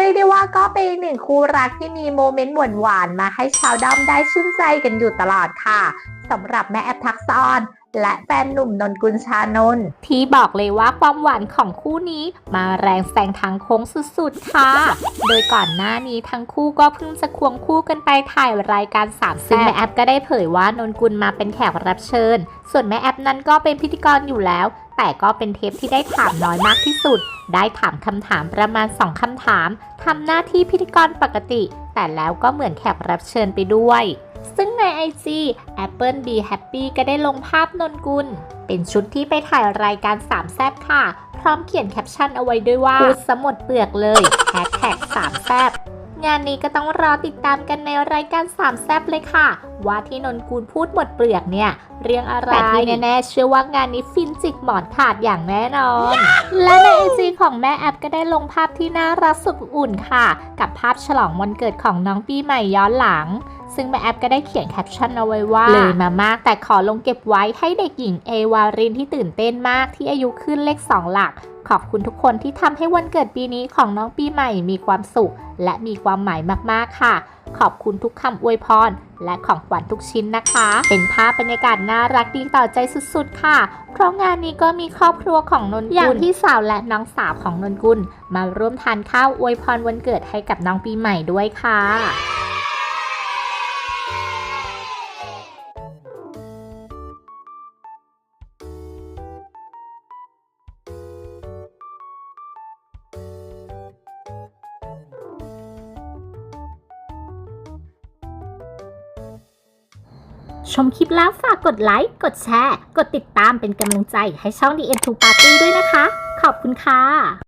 รียกได้ว่าก็เป็นหนึ่งคู่รักที่มีโมเมนต์หวานๆมาให้ชาวด้อมได้ชื่นใจกันอยู่ตลอดค่ะสำหรับแม่แอปทักษอน และแฟนหนุ่มนนกุลชานนท์ที่บอกเลยว่าความหวานของคู่นี้ มาแรงแซงทางโค้งสุดๆ ค่ะ โดยก่อนหน้านี้ทั้งคู่ก็เพิ่งจะควงคู่กันไปถ่ายรายการสามซึ่งแม่แอปก็ได้เผยว่านนกุลมาเป็นแขกรับเชิญ ส่วนแม่แอปนั้นก็เป็นพิธีกรอยู่แล้ว แต่ก็เป็นเทปที่ได้ถามน้อยมากที่สุด ได้ถามคำถามประมาณ 2คำถามทำหน้าที่พิธีกรปกติ แต่แล้วก็เหมือนแขกรับเชิญไปด้วยซึ่งใน IG Apple Be Happy ก็ได้ลงภาพนนกุล เป็นชุดที่ไปถ่ายรายการสามแซบค่ะ พร้อมเขียนแคปชั่นเอาไว้ด้วยว่าพูดสมดเปลือกเลยแฮชแท็กสามแซบงานนี้ก็ต้องรอติดตามกันในรายการสามแซบเลยค่ะ ว่าที่นนกุลพูดหมดเปลือกเนี่ย เรียงอะไรแต่ที่แน่ๆเชื่อว่างานนี้ฟินจิกหมอนขาดอย่างแน่นอน และในไอ จีของแม่แอปก็ได้ลงภาพที่น่ารักสุดอุ่นค่ะ กับภาพฉลองวันเกิดของน้องปีใหม่ย้อนหลัง ซึ่งแม่แอปก็ได้เขียนแคปชั่นเอาไว้ว่าเลยมามากแต่ขอลงเก็บไว้ให้เด็กหญิงเอวารินที่ตื่นเต้นมากที่อายุขึ้นเลข 2 หลัก ขอบคุณทุกคนที่ทำให้วันเกิดปีนี้ของน้องปีใหม่มีความสุข และมีความหมายมากๆค่ะ ขอบคุณทุกคำอวยพร และของขวัญทุกชิ้นนะคะ เป็นภาพบรรยากาศน่ารักดีต่อใจสุดๆ ค่ะ เพราะงานนี้ก็มีครอบครัวของนนกุลอย่างพี่สาวและน้องสาวของนนกุล มาร่วมทานข้าวอวยพรวันเกิดให้กับน้องปีใหม่ด้วยค่ะ ชมคลิปแล้วฝากกดไลค์ กดแชร์ กดติดตามเป็นกำลังใจให้ช่อง The End to Party ด้วยนะคะ ขอบคุณค่ะ